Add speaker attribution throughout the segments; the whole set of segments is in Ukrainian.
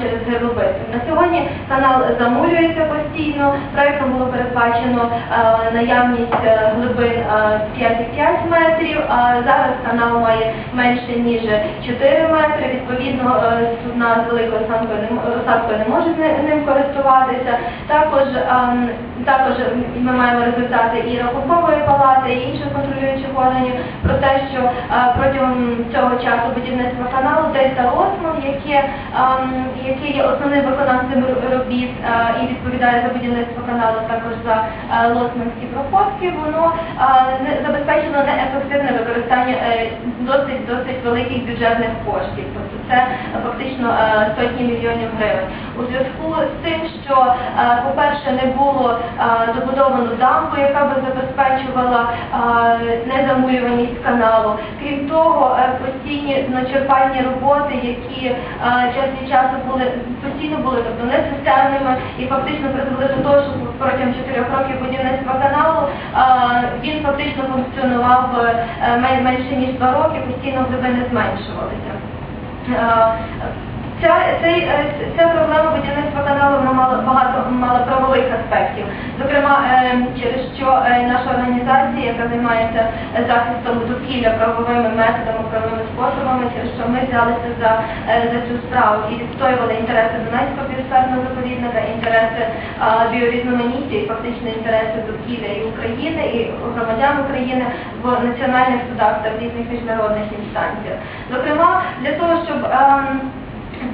Speaker 1: через Герлобистр. На канал замурюється постійно. Проектом було передбачено е, наявність е, глибин е, 5,5 метрів. А зараз канал має менше ніж 4 метри. Відповідно, е, судна з великою осадкою не м- осадкою не можуть ни- ним користуватися. Також ем, також ми маємо результати і рахункової палати, і інших контролюючих органів про те, що е, протягом цього часу будівництва каналу Дельта Лосман, яке, ем, яке є основним виконавцем робіт е, і відповідає за будівництво каналу, також за е, лосманські проходки, воно забезпечило забезпечено неефективне використання е, досить досить великих бюджетних коштів. Тобто це е, фактично е, сотні мільйонів гривень. У зв'язку з тим, що, е, по-перше, не було е, добудовано дамбу, яка би забезпечувала е, незамурюваність каналу. Крім того, постійні начерпальні роботи, які час від часу були постійно були тобто несистемними і фактично призвели до того, що протягом чотирьох років будівництва каналу він фактично функціонував менше ніж два роки, постійно глибини зменшувалися. Ця, цей, е, ця проблема будівництва каналу вона мала багато мала правових аспектів. Зокрема, е, через що е, наша організація, яка займається захистом довкілля правовими методами, правовими способами, через що ми взялися за, за цю справу і відстоювали інтереси Донецького біосферного заповідника, інтереси біорізноманіття і фактично інтереси довкілля і України, і громадян України в національних судах та в різних міжнародних інстанціях. Зокрема, для того, щоб ем,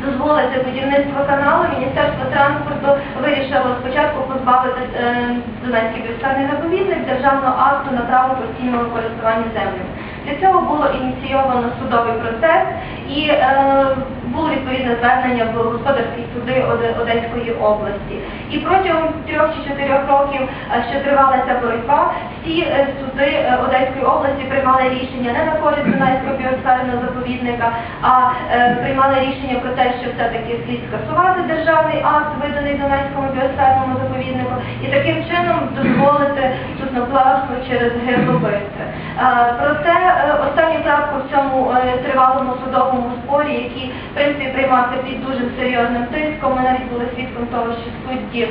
Speaker 1: дозволити будівництво каналу, Міністерство транспорту вирішило спочатку позбавити е, Донецький біосферний заповідник державного акту на право постійного користування землею. Для цього було ініційовано судовий процес і е, було відповідне звернення в господарські суди Оде- Одеської області. І протягом трьох чи чотирьох років, е, що тривала ця боротьба, всі е, суди е, Одеської області приймали рішення не на користь Дунайського біосферного заповідника, а е, приймали рішення про те, що все-таки слід скасувати державний акт, виданий Дунайському біосферному заповіднику, і таким чином дозволити судноплавство через Герлобистри. Е, Проте останню крапку в цьому тривалому судовому спорі, який в принципі приймався під дуже серйозним тиском. Ми навіть були свідком того, що судді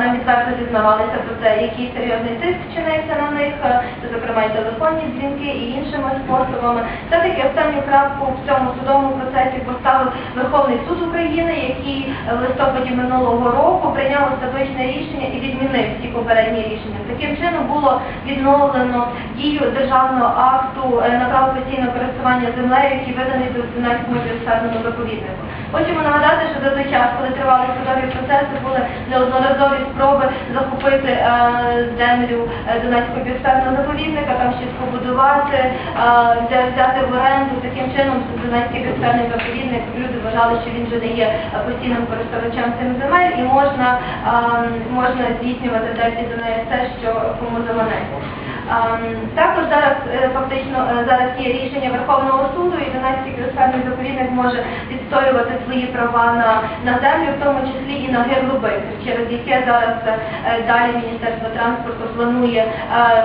Speaker 1: нам відверто зізнавалися про те, який серйозний тиск чинився на них, е, зокрема і телефонні дзвінки і іншими способами. Все-таки останню крапку в цьому судовому процесі поставив Верховний суд України, який е, в листопаді минулого року прийняв остаточне рішення і відмінив всі попередні рішення. Таким чином було відновлено дію державного акту е, на право постійного користування землею, який виданий до Дунайському біосферному заповіднику. Хочемо нагадати, що за той час, коли тривали судові процеси, були неодноразові спроби захопити е, землю е, Дунайського біосферного заповідника, там щось побудувати, взяти в оренду. Таким чином Дунайський біосферний заповідник люди вважали, що він вже не є постійним користувачем цим земель і можна, е, можна здійснювати далі до неї все, що кому заманеться. Ем, Також зараз е, фактично е, зараз є рішення Верховного суду, і Донецький біосферний заповідник може відстоювати свої права на, на землю, в тому числі і на гирлобити, через яке зараз е, далі Міністерство транспорту планує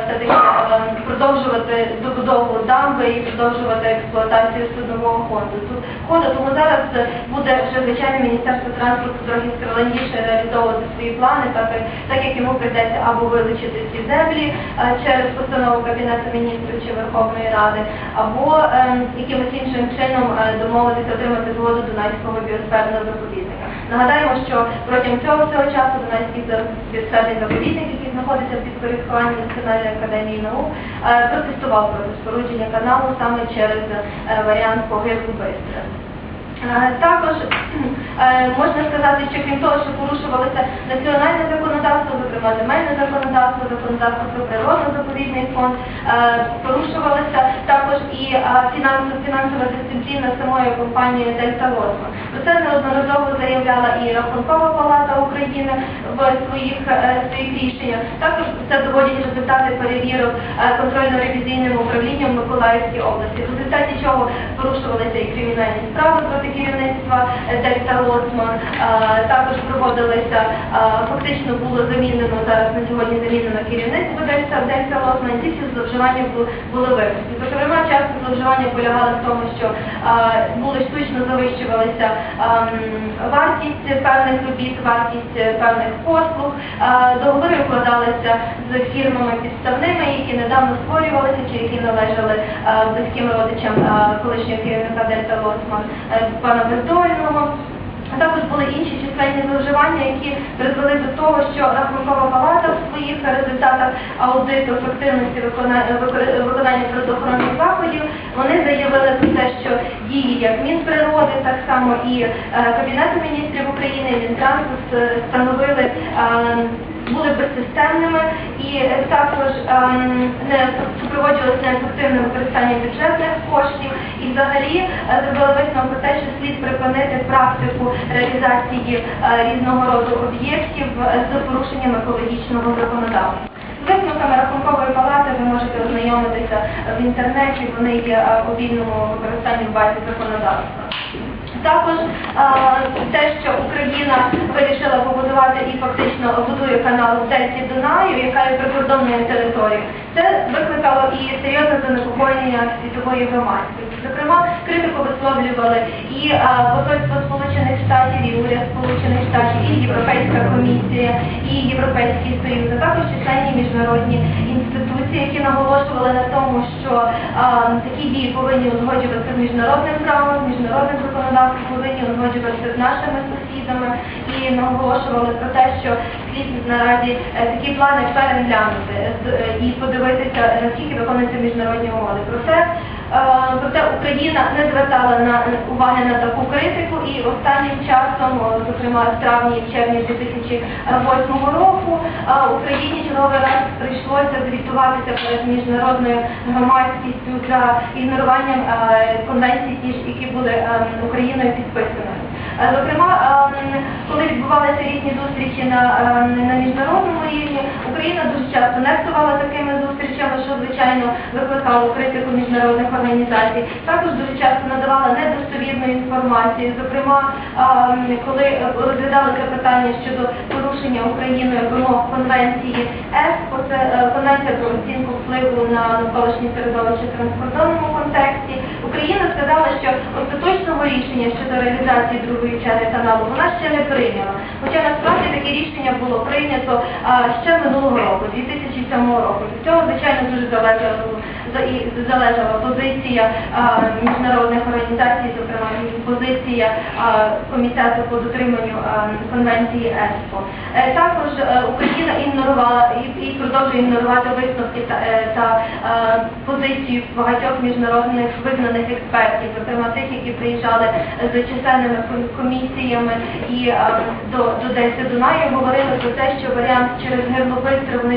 Speaker 1: все-таки е, продовжувати добудову дамби і продовжувати експлуатацію суднового фонду. Тут тому зараз е, буде вже звичайно Міністерство транспорту трохи скромніше реалізовувати свої плани, так, як- так як йому прийдеться або вилучити ці землі е, через постанову Кабінету міністрів чи Верховної Ради, або ем, якимось іншим чином е, домовитися отримати згоду Дунайського біосферного заповідника. Нагадаємо, що протягом цього всього часу Дунайський біосферний заповідник, який знаходиться в підпорядкуванні Національної академії наук, е, протестував проти спорудження каналу саме через е, варіант погибу Бистра. Е, Також е, можна сказати, що крім того, що порушувалося національне законодавство, зокрема земельне законодавство, законодавство про природно-заповідний фонд, порушувалося порушувалася також і е, фінансова дисципліна самої компанії Дельта Лосма. Про це неодноразово заявляла і Рахункова палата України в своїх, е, своїх рішеннях. Також це доводять результати перевірок е, контрольно-ревізійним управлінням Миколаївської області, в результаті чого порушувалися і кримінальні справи проти керівництва е, Дельта Лосман. Е, Також проводилися, фактично було замінено зараз на сьогодні замінено керівництво Дельта, Дельта Лосман, ці всі зловживання бу- були випущені. Зокрема, часто зловживання полягали в тому, що були штучно завищувалися ем, вартість певних робіт, вартість певних послуг. Е, Договори укладалися з фірмами підставними, які недавно створювалися чи які належали е, близьким родичам е, колишнього керівника Дельта Лосман е, пана Бездольного. А також були інші численні зловживання, які призвели до того, що Рахункова палата в своїх результатах аудиту ефективності виконання природоохоронних заходів вони заявили про те, що дії як Мінприроди, так само і е, Кабінету міністрів України, і Мінтрансу становили е, були безсистемними і е, також ем, не супроводжувалися неефективним використанням бюджетних коштів і взагалі е, зробили висновок про те, що слід припинити практику реалізації е, різного роду об'єктів е, з порушенням екологічного законодавства. Висновками можете ознайомитися в інтернеті, вони є е, у вільному використанні в базі законодавства. Також е, те, що Україна вирішила побудувати і фактично будує канал в Дунаю, яка є прикордонною територією, це викликало і серйозне занепокоєння світової громадськості. Зокрема, критику висловлювали і е, посольство Сполучених Штатів, і уряд Сполучених Штатів, і Європейська комісія, і Європейський Союз, а також численні міжнародні інституції, які наголошували на тому, такі дії повинні узгоджуватися міжнародним правом, міжнародним законодавством, повинні узгоджуватися з нашими сусідами і наголошували про те, що слід наразі е, такі плани переглянути е, і подивитися, наскільки виконуються міжнародні угоди. Проте Е, Проте Україна не звертала на уваги на таку критику і останнім часом, зокрема в травні і червні 2008 року, Україні черговий раз прийшлося звітуватися перед міжнародною громадськістю за ігноруванням конвенцій, які були е, Україною підписані. Е, Зокрема, е, коли відбувалися різні зустрічі на, е, на міжнародному рівні, Україна дуже часто нехтувала такими зустрічами, що звичайно викликало критику міжнародних організацій. Також дуже часто надавала недостовірну інформацію. Зокрема, е, коли розглядали це питання щодо порушення Україною вимог конвенції ЕСПО, це е, конвенція про оцінку впливу на навколишнє середовище в транскордонному контексті. Україна сказала, що остаточного рішення щодо реалізації другої чани каналу вона ще не прийняла. Хоча насправді таке рішення було прийнято ще минулого року, 2007 року. Від цього, звичайно, дуже далеко залежала позиція міжнародних організацій, зокрема позиція комітету по дотриманню конвенції ЕСПО. Е, Також е, Україна ігнорувала і, продовжує ігнорувати висновки та, е, позицію багатьох міжнародних визнаних експертів, зокрема тих, які приїжджали з чисельними ком- комісіями і до, до Дельти Дунаю, говорили про те, що варіант через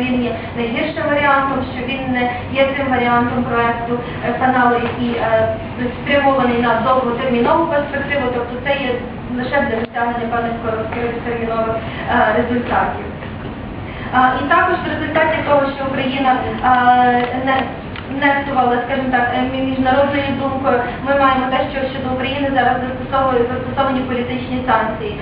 Speaker 1: він є найгіршим варіантом, що він не є тим варіантом проекту е, каналу, який е, спрямований на довготермінову перспективу, тобто це є лише для досягнення певних короткотермінових е, результатів. І також в результаті того, що Україна не нехтувала, скажімо так, міжнародною думкою, ми маємо те, що щодо України зараз застосовані політичні санкції.